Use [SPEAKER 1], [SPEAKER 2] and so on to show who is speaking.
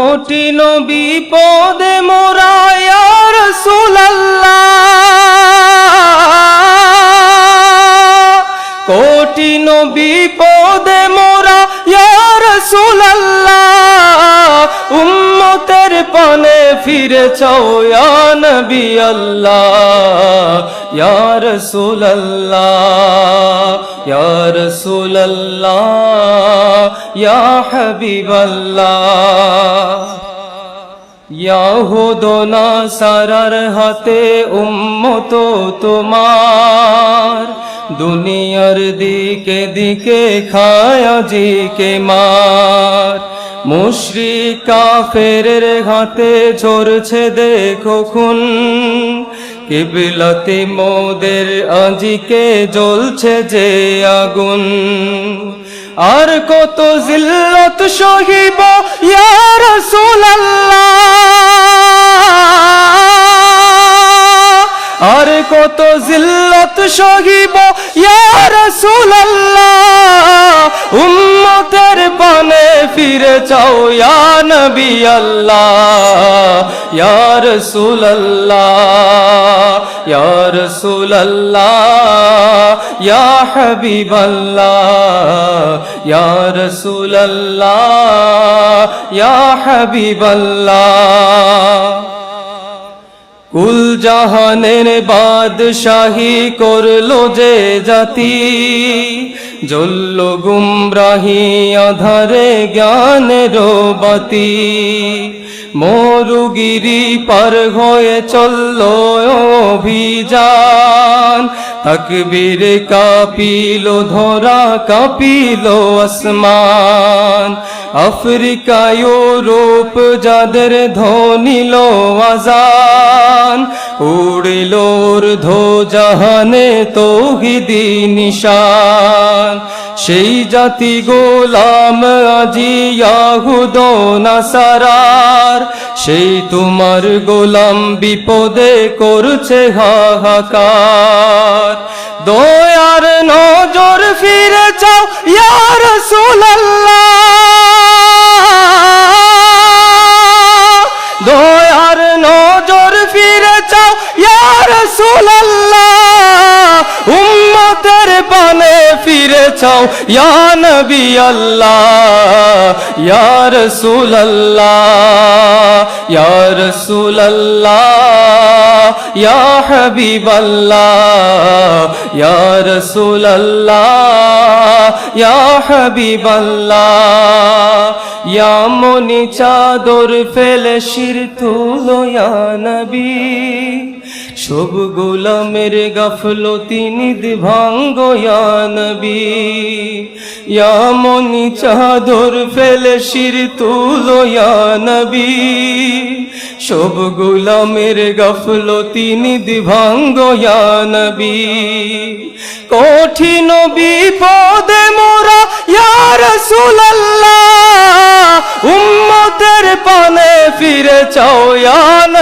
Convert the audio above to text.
[SPEAKER 1] কঠিন বিপদে মোরা ইয়ার কঠিন বিপদে মোরা ইয়ার উম্মতের পানে ফিরে চাও ইয়া নবী আল্লাহ। ইয়া রাসূলুল্লাহ ইয়া রাসূলুল্লাহ, ইয়া হাবিবাল্লাহ। ইয়াহুদনা সারার হাতে উম্মত তোমার। দুনিয়ার দিকে দিকে খায়া জিকে মার। মুশরিক কাফেরের হাতে ঝরছে দেখো খুন। কিবলতে মোদের আজিকে জ্বলছে যে আগুন। আর কত জিল্লত সহিব ইয়া রাসূলুল্লাহ? আর কত জিল্লত সহিব ইয়া রাসূলুল্লাহ? উম্মতের পানে ফিরে চাও ইয়া নবী আল্লাহ ইয়া রাসূলুল্লাহ ইয়া রাসূলুল্লাহ, ইয়া হাবিবাল্লাহ। ইয়া يا حبيب الله কুল জাহানের বাদশাহী করল যে জাতি জল্ল গুমরাহি আধারে জ্ঞানের বাতি। মরুগিরি পার হয়ে চলল অভিযান। তকবীর কাপিল, ধরা কাপিল আসমান। আফ্রিকা ইউরোপ যাদের ধনিল আজান। উড়িলোর ধো জাহানে তৌহিদি নিশান। সেই জাতি গোলাম জিয়াহু দো না নাসারার। সেই তোমার গোলাম বিপদে করছে হাহাকার। দয়ার নজর ফিরে চাও ইয়ার দয়ার পানে ফিরে চাও ইয়া নবী আল্লাহ, ইয়া রাসূলুল্লাহ ইয়া রাসূলুল্লাহ ইয়া হাবিবাল্লাহ ইয়া রাসূলুল্লাহ ইয়া হাবিবাল্লাহ ইয়া মনি চাদর ফেলে শির তুলো, ইয়া নবী। সব গোলামের গাফলতি নিদ ভাঙ্গ ইয়া নবী চাদর ফেলে শির তুলো নবী। সব গোলামের গাফলতি নিদ ভাঙ্গ ইয়া নবী। কঠিন বিপদে মোরা, ইয়া রাসূলুল্লাহ, উম্মতের পানে ফিরে চাও